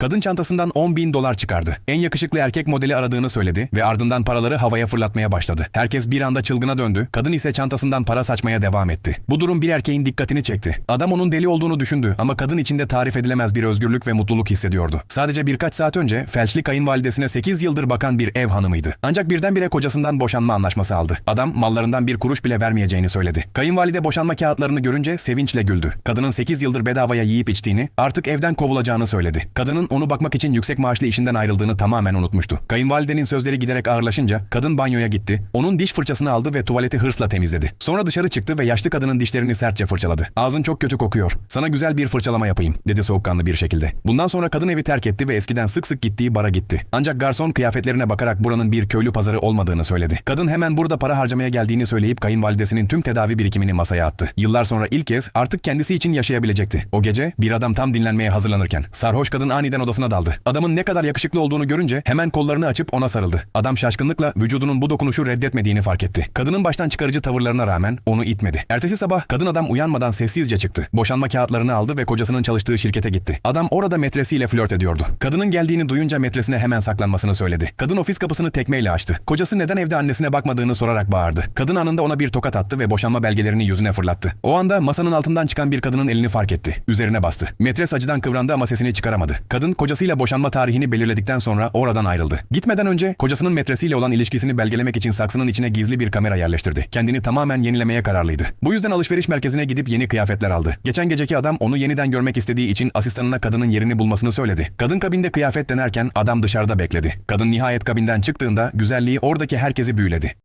Kadın çantasından 10 bin dolar çıkardı. En yakışıklı erkek modeli aradığını söyledi ve ardından paraları havaya fırlatmaya başladı. Herkes bir anda çılgına döndü. Kadın ise çantasından para saçmaya devam etti. Bu durum bir erkeğin dikkatini çekti. Adam onun deli olduğunu düşündü ama kadın içinde tarif edilemez bir özgürlük ve mutluluk hissediyordu. Sadece birkaç saat önce felçli kayınvalidesine 8 yıldır bakan bir ev hanımıydı. Ancak birdenbire kocasından boşanma anlaşması aldı. Adam mallarından bir kuruş bile vermeyeceğini söyledi. Kayınvalide boşanma kağıtlarını görünce sevinçle güldü. Kadının 8 yıldır bedavaya yiyip içtiğini, artık evden kovulacağını söyledi. Kadının onu bakmak için yüksek maaşlı işinden ayrıldığını tamamen unutmuştu. Kayınvalidenin sözleri giderek ağırlaşınca kadın banyoya gitti. Onun diş fırçasını aldı ve tuvaleti hırsla temizledi. Sonra dışarı çıktı ve yaşlı kadının dişlerini sertçe fırçaladı. Ağzın çok kötü kokuyor. Sana güzel bir fırçalama yapayım, dedi soğukkanlı bir şekilde. Bundan sonra kadın evi terk etti ve eskiden sık sık gittiği bara gitti. Ancak garson kıyafetlerine bakarak buranın bir köylü pazarı olmadığını söyledi. Kadın hemen burada para harcamaya geldiğini söyleyip kayınvalidesinin tüm tedavi birikimini masaya attı. Yıllar sonra ilk kez artık kendisi için yaşayabilecekti. O gece bir adam tam dinlenmeye hazırlanırken sarhoş kadın aniden odasına daldı. Adamın ne kadar yakışıklı olduğunu görünce hemen kollarını açıp ona sarıldı. Adam şaşkınlıkla vücudunun bu dokunuşu reddetmediğini fark etti. Kadının baştan çıkarıcı tavırlarına rağmen onu itmedi. Ertesi sabah kadın adam uyanmadan sessizce çıktı. Boşanma kağıtlarını aldı ve kocasının çalıştığı şirkete gitti. Adam orada metresiyle flört ediyordu. Kadının geldiğini duyunca metresine hemen saklanmasını söyledi. Kadın ofis kapısını tekmeyle açtı. Kocası neden evde annesine bakmadığını sorarak bağırdı. Kadın anında ona bir tokat attı ve boşanma belgelerini yüzüne fırlattı. O anda masanın altından çıkan bir kadının elini fark etti. Üzerine bastı. Metres acıdan kıvrandı ama sesini çıkaramadı. Kadın kocasıyla boşanma tarihini belirledikten sonra oradan ayrıldı. Gitmeden önce kocasının metresiyle olan ilişkisini belgelemek için saksının içine gizli bir kamera yerleştirdi. Kendini tamamen yenilemeye kararlıydı. Bu yüzden alışveriş merkezine gidip yeni kıyafetler aldı. Geçen geceki adam onu yeniden görmek istediği için asistanına kadının yerini bulmasını söyledi. Kadın kabinde kıyafet denerken adam dışarıda bekledi. Kadın nihayet kabinden çıktığında güzelliği oradaki herkesi büyüledi.